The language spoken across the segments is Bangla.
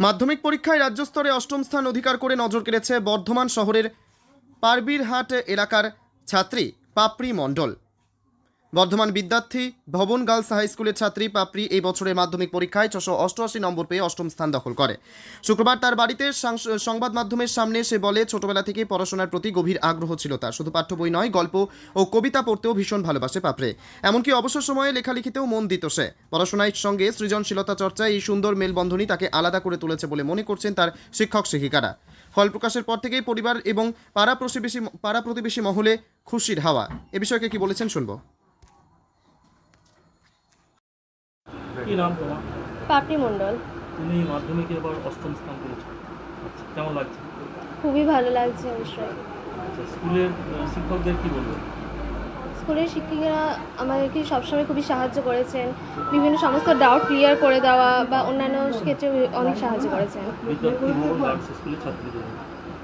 মাধ্যমিক পরীক্ষায় রাজ্য স্তরে অষ্টম স্থান অধিকার করে নজর কেড়েছে বর্ধমান শহরের পারবিরহাট এলাকার ছাত্রী পাপড়ি মণ্ডল। বর্ধমান বিদ্যার্থী ভবন গার্লস হাই স্কুলের ছাত্রী পাপড়ি এই বছরের মাধ্যমিক পরীক্ষায় ছশো অষ্টআশি নম্বর পেয়ে অষ্টম স্থান দখল করে। শুক্রবার তার বাড়িতে সংবাদ মাধ্যমের সামনে সে বলে, ছোটবেলা থেকে পড়াশোনার প্রতি গভীর আগ্রহ ছিল তার। শুধু পাঠ্য বই নয়, গল্প ও কবিতা পড়তেও ভীষণ ভালোবাসে পাপড়ে। এমনকি অবসর সময়ে লেখালেখিতেও মন দিত সে। পড়াশোনার সঙ্গে সৃজনশীলতা চর্চায় এই সুন্দর মেলবন্ধনী তাকে আলাদা করে তুলেছে বলে মনে করছেন তার শিক্ষক শিক্ষিকারা। ফল প্রকাশের পর থেকেই পরিবার এবং পাড়া প্রতিবেশী পাড়া প্রতিবেশী মহলে খুশির হাওয়া। এ বিষয়কে কি বলেছেন শুনব। কি নাম তোমার? পাপড়ি মণ্ডল। তুমি মাধ্যমিকে এবার অষ্টম স্থান পেয়েছ। আচ্ছা কেমন লাগছে? খুবই ভালো লাগছে অবশ্যই আচ্ছা স্কুলের শিক্ষকদের কি বলব? স্কুলের শিক্ষিকারা আমাদেরকে সবসময় খুবই সাহায্য করেছেন। বিভিন্ন সমস্ত ডাউট ক্লিয়ার করে দেওয়া বা অন্যান্য ক্ষেত্রে অনেক সাহায্য করেছেন।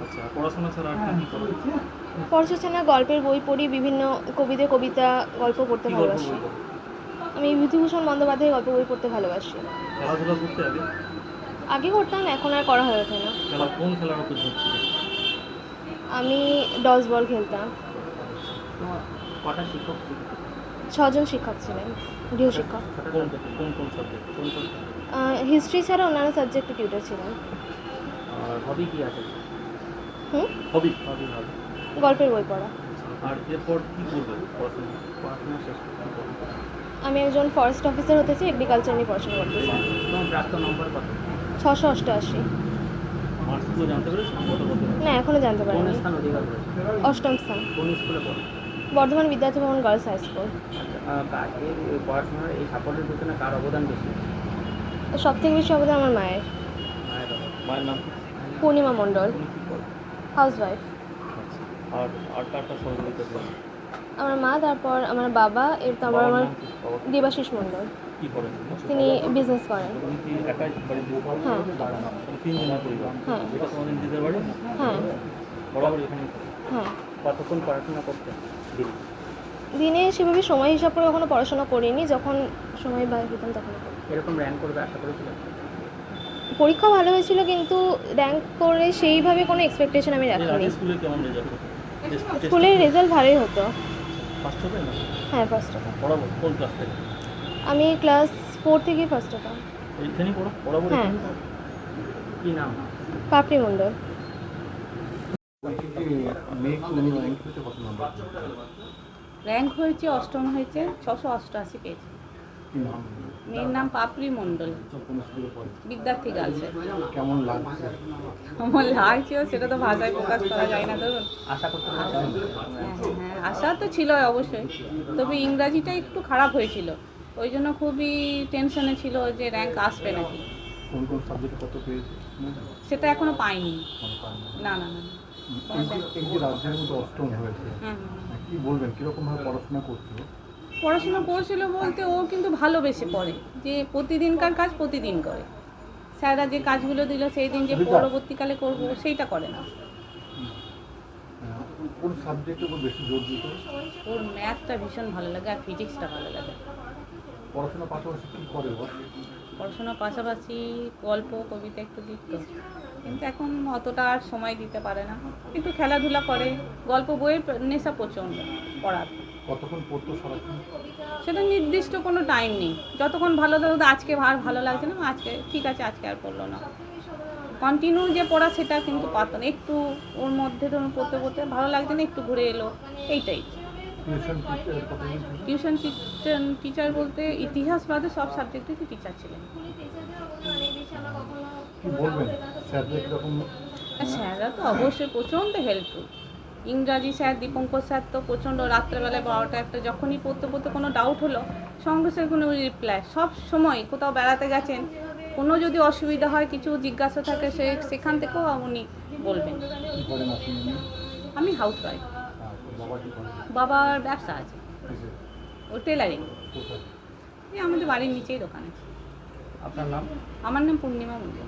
আচ্ছা পড়াশোনা গল্পের বই পড়ি বিভিন্ন কবিদের কবিতা গল্প পড়তে ভালোবাসি? আমি বিভূতিভূষণ বন্দ্যোপাধ্যায়ের গল্প বই পড়তে ভালোবাসি। খেলাধুলা করতে আগে? আগে করতাম এখন আর করা হয়ে ওঠে না। খেলা কোন খেলার উপর আমি ডস বল খেলতাম। কটা শিক্ষক ছজন শিক্ষক ছিলেন গৃহশিক্ষক কোন কোন কোন সাবজেক্ট কোন কোন হিস্ট্রি ছাড়া অন্যান্য সাবজেক্টে টিউটার ছিলেন হবি কি আছে? হুম? হবি হবি গল্পের বই পড়া। আর এরপর কি করবে পড়াশোনা? শেষ আমি একজন ফরেস্ট অফিসার হতে চাই এগ্রিকালচার নিয়ে পড়াশোনা করতে চাই। প্রাপ্ত নম্বর কত? ছশো অষ্টআশি। না এখনও জানতে পারি অষ্টম স্থান। বর্ধমান বিদ্যার্থী ভবন গার্লস হাই স্কুল পড়াশোনার এই সাফল্যের পেছনে কার অবদান বেশি? সব থেকে বেশি অবদান আমার মায়ের। মায়ের নাম পূর্ণিমা মণ্ডল। উনি কি করে হাউস ওয়াইফ আচ্ছা আর আর কারটা সহযোগিতা করে আমার মা তারপর আমার বাবা এর তারপর আমার দেবাশিস মণ্ডল। কি করেন? তিনি বিজনেস করেন। একাই বাড়িতে হ্যাঁ। তিন জনের পরিবার। হ্যাঁ। এটা তোমাদের নিজেদের বাড়ি। হ্যাঁ। বরাবর এখানে হ্যাঁ। কতক্ষণ পড়াশোনা করতে? দিন? দিনে সেভাবে সময় হিসাব করে কখনো পড়াশোনা করিনি। যখন সময় বার হতাম তখন এরকম র্যাঙ্ক করবে আশা করেছিলেন? পরীক্ষা ভালো হয়েছিল কিন্তু র্যাঙ্ক করে সেইভাবে কোনো এক্সপেকটেশন আমি রাখিনি। স্কুলে কেমন রেজাল্ট স্কুলের রেজাল্ট ভালোই হতো। ফার্স্ট হবে না? হ্যাঁ ফার্স্ট হতো বরাবর কোন ক্লাস থেকে? আমি ক্লাস ফোর থেকে ফার্স্ট হতাম। এইখানেই পড়ো বরাবর হ্যাঁ। কি নাম? পাপড়ি মণ্ডল। র্যাঙ্ক হয়েছে অষ্টম হয়েছে ছশো অষ্টআশি পেয়েছে। মেয়ের নাম পাপড়ি মণ্ডল। বিদ্যার্থী গার্লসে কেমন লাগছে? আমার লাগছে? সেটা তো ভাষায় প্রকাশ করা যায় না ধরুন। আশা করতে হ্যাঁ হ্যাঁ আশা তো ছিল অবশ্যই। তবে ইংরাজিটা একটু খারাপ হয়েছিল। ওই জন্য খুবই টেনশনে ছিল যে র্যাঙ্ক আসবে নাকি। কোন কোন সাবজেক্টে কত পেয়েছে? সেটা এখনও পাইনি। না না না এই যে রাজ্যের মধ্যে অষ্টম হয়েছে। কি বলবেন? কীরকম ভাবে পড়াশোনা করছিল পড়াশোনা করছিল বলতে ও কিন্তু ভালোবেসে পড়ে যে প্রতিদিনকার কাজ প্রতিদিন করে। স্যাররা যে কাজগুলো দিল সেই দিন যে পরবর্তীকালে করব সেইটা করে না। কোন সাবজেক্টের উপর বেশি জোর দিত ওর ম্যাথটা ভীষণ ভালো লাগে আর ফিজিক্সটা ভালো লাগে। পড়াশোনার পাশাপাশি কি করে ও? পড়াশোনার পাশাপাশি গল্প কবিতা একটু লিখতো। কিন্তু এখন অতটা আর সময় দিতে পারে না। একটু খেলাধুলা করে গল্প বইয়ের নেশা প্রচণ্ড পড়ার। কতক্ষণ পড়তো সারাক্ষণ? সেটা নির্দিষ্ট কোনো টাইম নেই। যতক্ষণ ভালো লাগতো আজকে আর ভালো লাগছে না আজকে ঠিক আছে আজকে আর পড়ল না। কন্টিনিউ যে পড়া সেটা কিন্তু পারতো না। একটু ওর মধ্যে ধরুন পড়তে পড়তে ভালো লাগছে না একটু ঘুরে এলো এইটাই। টিউশন টিচার বলতে ইতিহাস বাদে সব সাবজেক্টে টিচার ছিলেন। স্যাররা তো অবশ্যই প্রচণ্ড হেল্পফুল ইংরাজি স্যার দীপঙ্কর স্যার তো প্রচণ্ড রাত্রেবেলায় বারোটা একটা যখনই পড়তে পড়তে কোনো ডাউট হলো সঙ্গে সঙ্গে কোনো রিপ্লাই সব সময় কোথাও বেড়াতে গেছেন কোনো যদি অসুবিধা হয় কিছু জিজ্ঞাসা থাকে সে সেখান থেকেও উনি বলবেন? আমি হাউস ওয়াইফ বাবার ব্যবসা আছে। ও টেলারিং এই আমাদের বাড়ির নিচেই দোকান আছে। আপনার নাম? আমার নাম পূর্ণিমা মন্দির